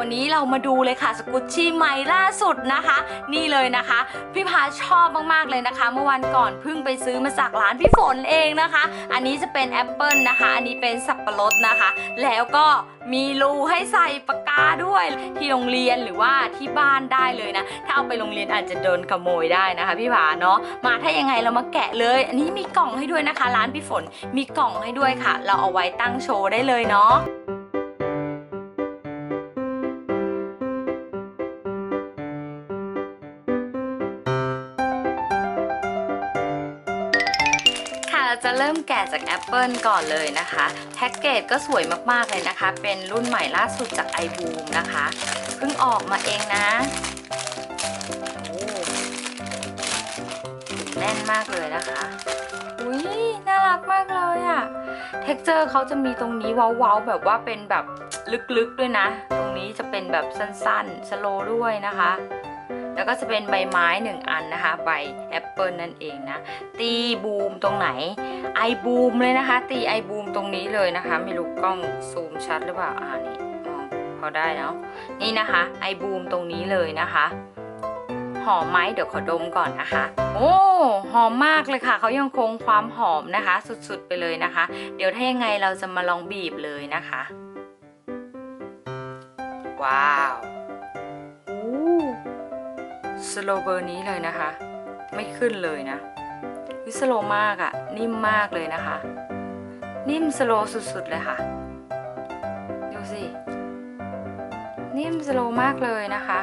วันนี้เรามาดูเลยค่ะสกุชชี่ใหม่ล่าสุดนะคะ นี่เลยนะคะ พี่พาชอบมากๆเลยนะคะ เมื่อวันก่อนเพิ่งไปซื้อมาจากร้านพี่ฝนเองนะคะ อันนี้จะเป็นแอปเปิลนะคะ อันนี้เป็นสับปะรดนะคะ แล้วก็มีรูให้ใส่ปากกาด้วยที่โรงเรียนหรือว่าที่บ้านได้เลยนะ ถ้าเอาไปโรงเรียนอาจจะโดนขโมยได้นะคะพี่ผาเนาะมาถ้ายังไงเรามาแกะเลย อันนี้มีกล่องให้ด้วยนะคะ ร้านพี่ฝนมีกล่องให้ด้วยค่ะ เราเอาไว้ตั้งโชว์ได้เลยเนาะค่ะ เริ่มแกะจากแอปเปิลก่อนเลยนะคะแพ็กเกจก็สวยมากๆเลยนะคะ เป็นรุ่นใหม่ล่าสุดจาก iBoom นะคะเพิ่งออกมาเองนะโอ้แน่นมากเลยนะคะ อุ้ยน่ารักมากเลยอะ เท็กเจอร์เขาจะมีตรงนี้เว้าๆแบบว่าเป็นแบบลึกๆด้วยนะ ตรงนี้จะเป็นแบบสั้นๆ สโลด้วยนะคะ แล้วก็จะเป็นใบไม้หนึ่งอันนะคะ ใบแอปเปิลนั่นเองนะ ตีบูมตรงไหน ไอบูมเลยนะคะ ตีไอบูมตรงนี้เลยนะคะ ไม่รู้กล้องซูมชัดหรือเปล่า อ่านี่มองพอได้เนาะ นี่นะคะ ไอบูมตรงนี้เลยนะคะ หอมไหมเดี๋ยวขอดมก่อนนะคะ โอ้หอมมากเลยค่ะ เขายังคงความหอมนะคะ สุดๆไปเลยนะคะ เดี๋ยวถ้ายังไงเราจะมาลองบีบเลยนะคะ ว้าว สโลเบอร์นี้เลยนะคะ ไม่ขึ้นเลยนะวิสโลมากอะ่ะนิ่มมากเลยนะคะ นิ่มสโลสุดๆเลยค่ะ ดูสิ นิ่มสโลมากเลยนะคะ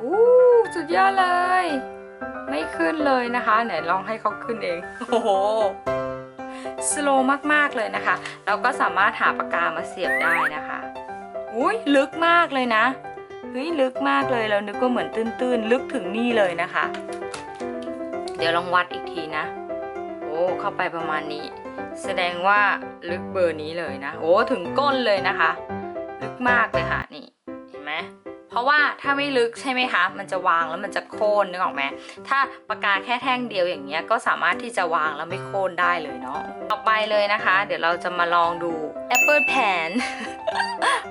อู้สุดยอดเลย ไม่ขึ้นเลยนะคะ ไหนลองให้เขาขึ้นเอง โอ้โหสโลมากๆเลยนะคะ เราก็สามารถหาปากกามาเสียบได้นะคะ อุ้ยลึกมากเลยนะ เฮ้ยลึกมากเลยเรานึกว่าเหมือนตื้นๆ ลึกถึงนี่เลยนะคะ เดี๋ยวลองวัดอีกทีนะ โอ้เข้าไปประมาณนี้ แสดงว่าลึกเบอร์นี้เลยนะ โอ้ถึงก้นเลยนะคะ ลึกมากเลยค่ะนี่เห็นไหมเพราะว่าถ้าไม่ลึกใช่ไหมคะ มันจะวางแล้วมันจะโค่นนึกออกไหมถ้าปากกาแค่แท่งเดียวอย่างเงี้ยก็สามารถที่จะวางแล้วไม่โค่นได้เลยเนาะต่อไปเลยนะคะ เดี๋ยวเราจะมาลองดู Apple Pan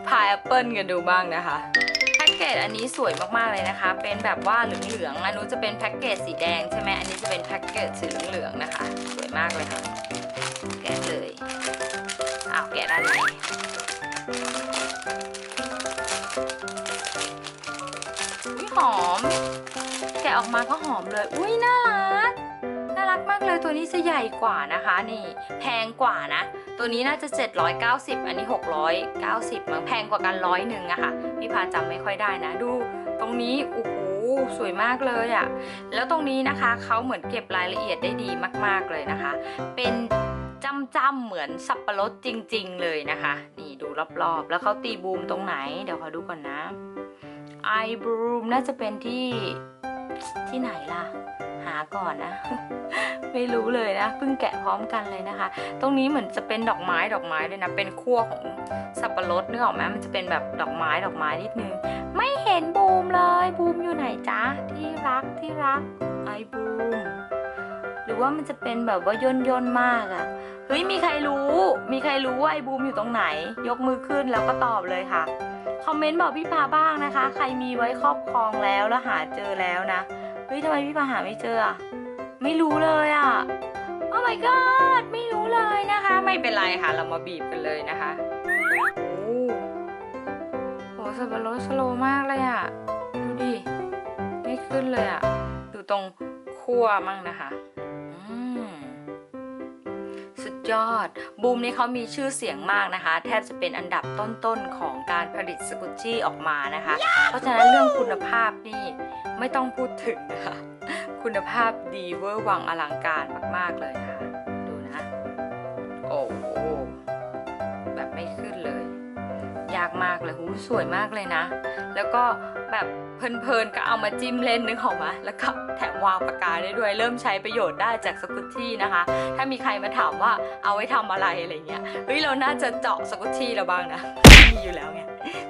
พายแอปเปิลกันดูบ้างนะคะ จอันนี้สวยมากๆเลยนะคะ เป็นแบบว่าเหลืองๆอันนู้นจะเป็นแพ็กเกจสีแดงใช่ไหมอันนี้จะเป็นแพ็กเกจสีเหลืองๆนะคะ สวยมากเลยค่ะ แกะเลยเอาแกะด้านในอุ้ยหอม แกะออกมาก็หอมเลย อุ้ยน่ารัก น่ารักมากเลยตัวนี้จะใหญ่กว่านะคะ นี่ แพงกว่านะ ตัวนี้น่าจะ 790 อันนี้ 690มั้งแพงกว่ากันร้อยหนึ่งอะค่ะพี่พาจำไม่ค่อยได้นะ ดู ตรงนี้โอ้โหสวยมากเลยอะแล้วตรงนี้นะคะเขาเหมือนเก็บรายละเอียดได้ดีมาก ๆเลยนะคะ เป็นจำจำๆเหมือนสับปะรดจริง ๆ เลยนะคะ นี่ดูรอบๆ แล้วเขาตีบูมตรงไหน เดี๋ยวขอดูก่อนนะไอบูมน่าจะเป็นที่ที่ไหนล่ะ หาก่อนนะ ไม่รู้เลยนะเพิ่งแกะพร้อมกันเลยนะคะ ตรงนี้เหมือนจะเป็นดอกไม้ดอกไม้เลยนะเป็นขั้วของสับปะรดนึกออกไหมมันจะเป็นแบบดอกไม้ดอกไม้นิดนึงไม่เห็นบูมเลยบูมอยู่ไหนจ๊ะที่รักที่รักไอบูมหรือว่ามันจะเป็นแบบว่าย่นย่นมากอะเฮ้ยมีใครรู้ มีใครรู้ว่าไอบูมอยู่ตรงไหน ยกมือขึ้นแล้วก็ตอบเลยค่ะคอมเมนต์บอกพี่พาบ้างนะคะ ใครมีไว้ครอบครองแล้วแล้วหาเจอแล้วนะเฮ้ยทำไมพี่พาหาไม่เจออะ ไม่รู้เลยอะโอ้ my god ไม่รู้เลยนะคะ ไม่เป็นไรค่ะ เรามาบีบกันเลยนะคะ โอ้โหสับปะรดสโลมากเลยอะดูดิ ไม่ขึ้นเลยอะดูตรงขั้วมั่งนะคะสุดยอด บูมนี่เขามีชื่อเสียงมากนะคะ แทบจะเป็นอันดับต้นๆของการผลิตสกุชชี่ออกมานะคะ เพราะฉะนั้นเรื่องคุณภาพนี่ไม่ต้องพูดถึงนะคะ คุณภาพดีเวอร์วังอลังการมาก ๆ เลยนะคะดูนะ โอ้โหแบบไม่ขึ้นเลย ยากมากเลยหูสวยมากเลยนะ แล้วก็แบบเพลินๆก็เอามาจิ้มเล่นนึกออกมาแล้วก็แถมวางปากกาได้ด้วย เริ่มใช้ประโยชน์ได้จากสกุตชี่นะคะ ถ้ามีใครมาถามว่าเอาไว้ทำอะไรอะไรเงี้ยเฮ้ยเราน่าจะเจาะสกุตชี่เราบ้างนะมีอยู่แล้วไง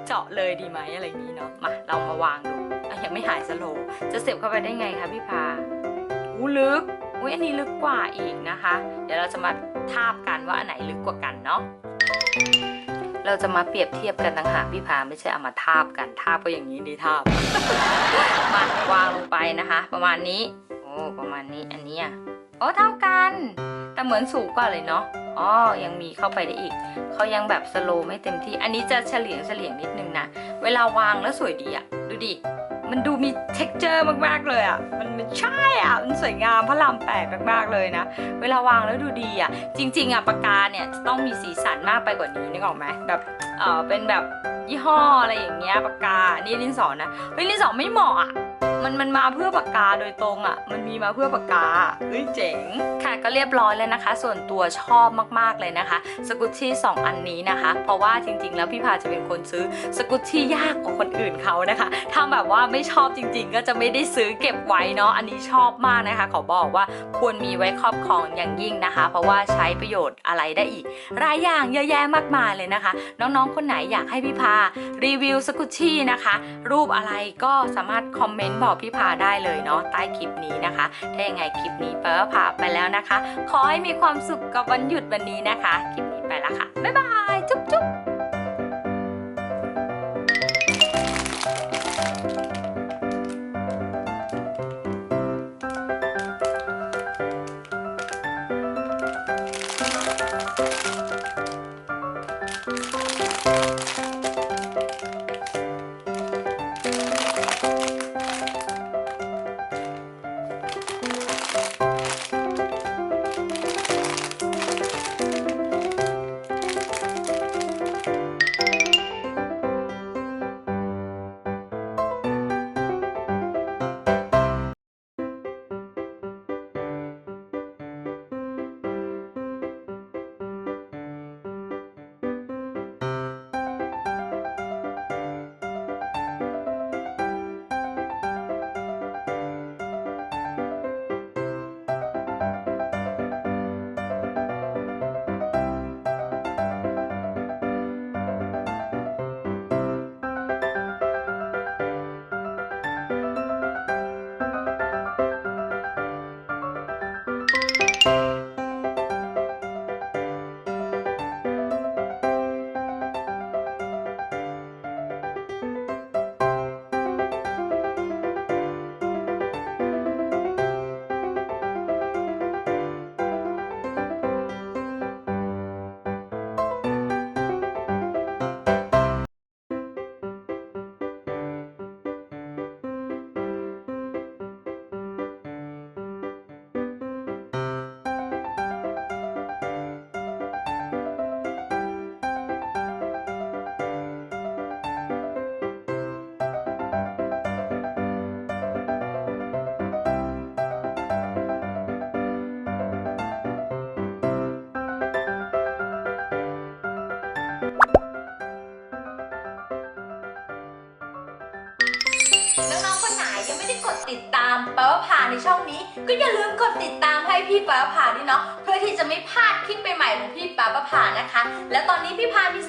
เจาะเลยดีไหมอะไรอย่างนี้เนาะมาเรามาวางดู ยังไม่หายสโลจะเสียบเข้าไปได้ไงคะพี่พาอู้ลึกอุ้ยอันนี้ลึกกว่าอีกนะคะ เดี๋ยวเราจะมาทาบกันว่าอันไหนลึกกว่ากันเนาะเราจะมาเปรียบเทียบกันต่างหากพี่พาไม่ใช่เอามาทาบกันทาบก็อย่างนี้ดีทาบมาวางลงไปนะคะ ประมาณนี้โอ้ประมาณนี้อันนี้อะโอ้เท่ากัน แต่เหมือนสูงกว่าเลยเนาะอ๋อยังมีเข้าไปได้อีกเขายังแบบสโลไม่เต็มที่ อันนี้จะเฉลียงเฉลียงนิดนึงนะ เวลาวางแล้วสวยดีอะดูดิ มันดูมี t e x t อร์มากๆเลยอะ มันมันใช่อะ มันสวยงามพระรามแปดมากๆเลยนะ เวลาวางแล้วดูดีอะ จริง ๆอะปากกาเนี่ยต้องมีสีสันมากไปกว่านี้นึกออกไหมแบบเออเป็นแบบ ยี่ห้ออะไรอย่างเงี้ยปากกา นี่ดินสอนะ เฮ้ยดินสอไม่เหมาะอะ มันมันมาเพื่อปากกาโดยตรงอะ มันมีมาเพื่อปากกา เฮ้ยเจ๋ง ค่ะก็เรียบร้อยแล้วนะคะ ส่วนตัวชอบมากๆเลยนะคะ สกุตชี่สองอันนี้นะคะ เพราะว่าจริง ๆ แล้วพี่พาจะเป็นคนซื้อสกุตชี่ยากกว่าคนอื่นเขานะคะ ถ้าแบบว่าไม่ชอบจริง ๆ ก็จะไม่ได้ซื้อเก็บไว้เนาะ อันนี้ชอบมากนะคะ ขอบอกว่าควรมีไว้ครอบครองอย่างยิ่งนะคะ เพราะว่าใช้ประโยชน์อะไรได้อีกหลายอย่างเยอะแยะมากมายเลยนะคะ น้องๆ คนไหนอยากให้พี่พารีวิวสกุตชี่นะคะ รูปอะไรก็สามารถคอมเมนต์บอกพี่พาได้เลยเนาะใต้คลิปนี้นะคะ ถ้ายังไงคลิปนี้เปิร์พาไปแล้วนะคะ ขอให้มีความสุขกับวันหยุดวันนี้นะคะ คลิปนี้ไปละค่ะ บ๊ายบาย จุ๊บ ช่องนี้ ก็อย่าลืมกดติดตามให้พี่ป๋าผ่านด้วยเนาะเพื่อที่จะไม่พลาดคลิปใหม่ๆของพี่ป๋าผ่านนะคะ และตอนนี้พี่พามี